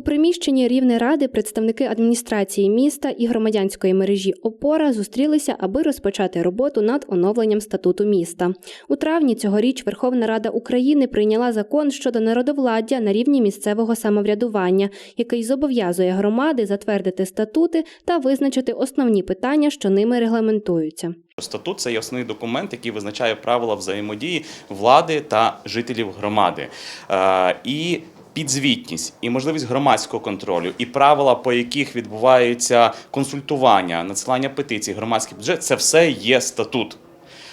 У приміщенні рівне ради представники адміністрації міста і громадянської мережі Опора зустрілися, аби розпочати роботу над оновленням статуту міста. У травні цьогоріч Верховна Рада України прийняла закон щодо народовладдя на рівні місцевого самоврядування, який зобов'язує громади затвердити статути та визначити основні питання, що ними регламентуються. Статут це основний документ, який визначає правила взаємодії влади та жителів громади. Е, І підзвітність, і можливість громадського контролю, і правила, по яких відбуваються консультування, надсилання петицій, громадський бюджет це все є статут.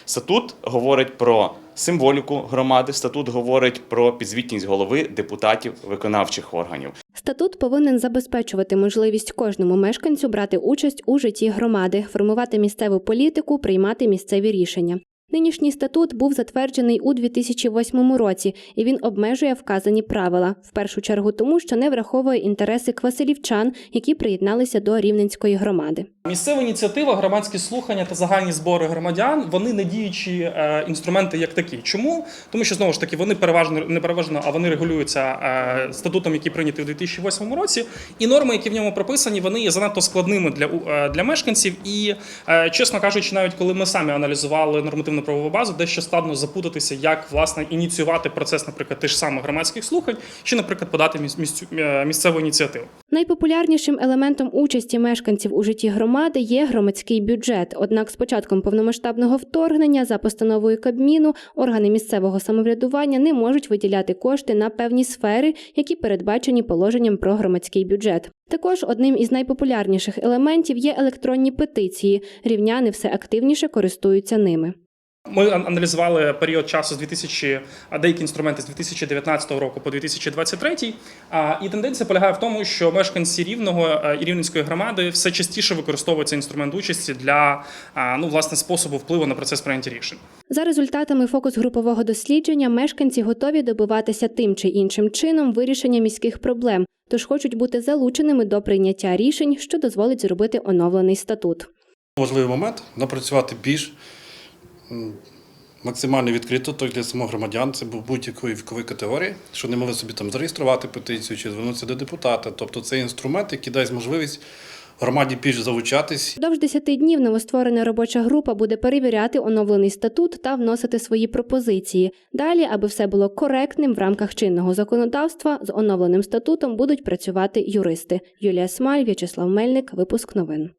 Статут говорить про символіку громади, статут говорить про підзвітність голови депутатів виконавчих органів. Статут повинен забезпечувати можливість кожному мешканцю брати участь у житті громади, формувати місцеву політику, приймати місцеві рішення. Нинішній статут був затверджений у 2008 році, і він обмежує вказані правила, в першу чергу тому, що не враховує інтереси квасилівчан, які приєдналися до рівненської громади. Місцева ініціатива, громадські слухання та загальні збори громадян вони не діючі е, інструменти як такі. Чому? Тому що знову ж таки вони переважно не переважно, а вони регулюються е, статутом, який прийнятий у 2008 році. І норми, які в ньому прописані, вони є занадто складними для е, для мешканців. І чесно кажучи, навіть коли ми самі аналізували нормативну правову базу, дещо складно запутатися, як власне ініціювати процес, наприклад, тих ж самих громадських слухань, чи, наприклад, подати міс- місцю- е, місцеву ініціативу. Найпопулярнішим елементом участі мешканців у житті громади є громадський бюджет. Однак з початком повномасштабного вторгнення за постановою Кабміну органи місцевого самоврядування не можуть виділяти кошти на певні сфери, які передбачені положенням про громадський бюджет. Також одним із найпопулярніших елементів є електронні петиції. Рівняни все активніше користуються ними. Ми аналізували період часу з 2000, а деякі інструменти з 2019 року по 2023, а, і тенденція полягає в тому, що мешканці рівного е, і рівненської громади все частіше використовують цей інструмент участі для ну власне способу впливу на процес прийняття рішень. За результатами фокус-групового дослідження, мешканці готові добиватися тим чи іншим чином вирішення міських проблем, тож хочуть бути залученими до прийняття рішень, що дозволить зробити оновлений статут. Важливий момент напрацювати більш максимально відкрито тобто для самих громадян, це був будь-якої вікової категорії, що не могли собі там зареєструвати петицію чи звернутися до депутата. Тобто це інструмент, який дасть можливість громаді більш залучатись Вдовж 10 днів новостворена робоча група буде перевіряти оновлений статут та вносити свої пропозиції. Далі, аби все було коректним в рамках чинного законодавства, з оновленим статутом будуть працювати юристи. Юлія Смаль, В'ячеслав Мельник, випуск новин.